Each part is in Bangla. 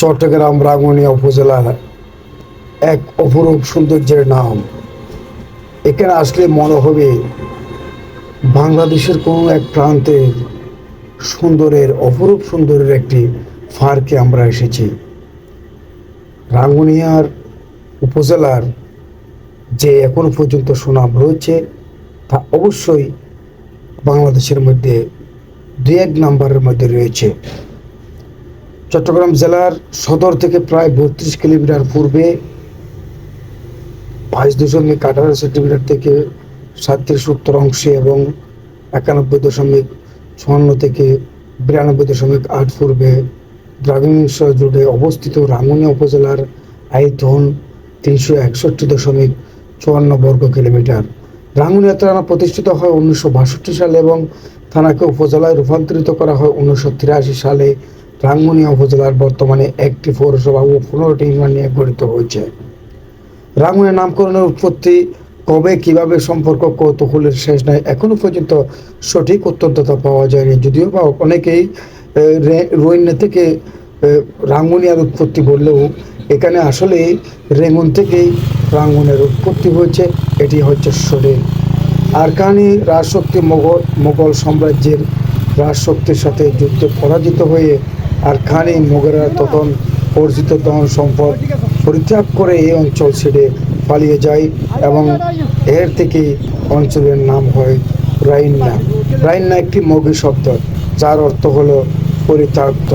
চট্টগ্রাম রাঙ্গুনিয়া উপজেলার এক অপরূপ সৌন্দর্যের নাম। এখানে আসলে মনে হবে বাংলাদেশের কোনো এক প্রান্তের সুন্দরের, অপরূপ সুন্দরের একটি ফার্কে আমরা এসেছি। রাঙ্গুনিয়ার উপজেলার যে এখনও পর্যন্ত সুনাম রয়েছে, তা অবশ্যই বাংলাদেশের মধ্যে দু এক নাম্বারের মধ্যে রয়েছে। চট্টগ্রাম জেলার সদর থেকে প্রায় বত্রিশ কিলোমিটার পূর্বে বাইশ দশমিক আঠারো সেন্টিমিটার থেকে সাতত্রিশ উত্তর অংশে এবং একানব্বই দশমিক চুয়ান্ন থেকে বিরানব্বই দশমিক আট পূর্বে দ্রাঘিমাংশ জুড়ে অবস্থিত রাঙ্গুনিয়া উপজেলার আয়তন তিনশো একষট্টি দশমিক চুয়ান্ন বর্গ কিলোমিটার। রাঙ্গুনিয়া থানা প্রতিষ্ঠিত হয় উনিশশো বাষট্টি সালে এবং থানাকে উপজেলায় রূপান্তরিত করা হয় উনিশশো তিরাশি সালে। রাঙ্গুনিয়া উপজেলার বর্তমানে একটি পৌরসভা ও পনেরোটি ইউনিয়ন নিয়ে গঠিত হয়েছে। রাঙ্গুনিয়া নামকরণের উৎপত্তি, কবে কীভাবে সম্পর্ক কৌতূহলের শেষ নাই, এখনও পর্যন্ত সঠিক উত্তরদাতা পাওয়া যায়নি। যদিও বা অনেকেই রোহিঙ্গা থেকে রাঙ্গুনিয়ার উৎপত্তি বললেও, এখানে আসলে রেঙ্গুন থেকেই রাঙ্গুনের উৎপত্তি হয়েছে, এটি হচ্ছে সঠিক আরকানি রাজশক্তি মোগল মোগল সাম্রাজ্যের রাজশক্তির সাথে যুদ্ধে পরাজিত হয়ে আরকানি মোগেরা তখন অর্জিত ধন সম্পদ পরিত্যাগ করে এই অঞ্চল ছেড়ে পালিয়ে যায় এবং এর থেকে অঞ্চলের নাম হয় রাইন্না। রাইন্না একটি মৌখিক শব্দ, যার অর্থ হলো পরিত্যক্ত।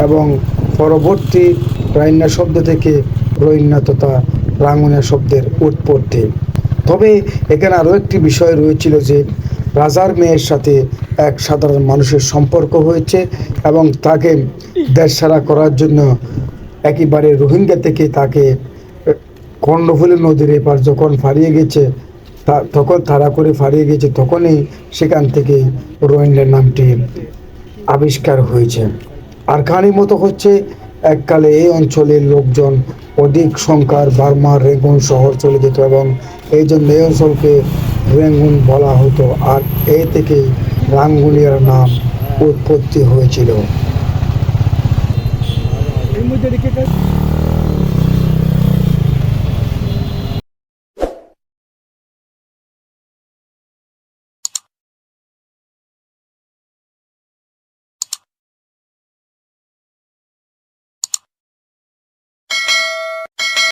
এবং পরবর্তী রাইন্না শব্দ থেকে রৈন্না তথা রাঙ্গুনিয়া শব্দের উৎপত্তি। তবে এখানে আরও একটি বিষয় রয়েছিল যে রাজার মেয়ের সাথে এক সাধারণ মানুষের সম্পর্ক হয়েছে এবং তাকে দেশ ছাড়া করার জন্য একেবারে রোহিঙ্গা থেকে তাকে কর্ণফুলী নদীর এপার যখন ফারিয়ে গেছে, তা, তখন তাড়া করে ফারিয়ে গেছে, তখনই সেখান থেকে রোহিঙ্গার নামটি আবিষ্কার হয়েছে। আর কাহানির মতো হচ্ছে এককালে এই অঞ্চলের লোকজন অধিক সংখ্যার বার্মা রেগুন শহর চলে যেত এবং এই জন্য এই অঞ্চলকে রেঙ্গুন বলা হতো আর এই থেকে রাঙ্গুনিয়ার নাম উৎপত্তি হয়েছিল।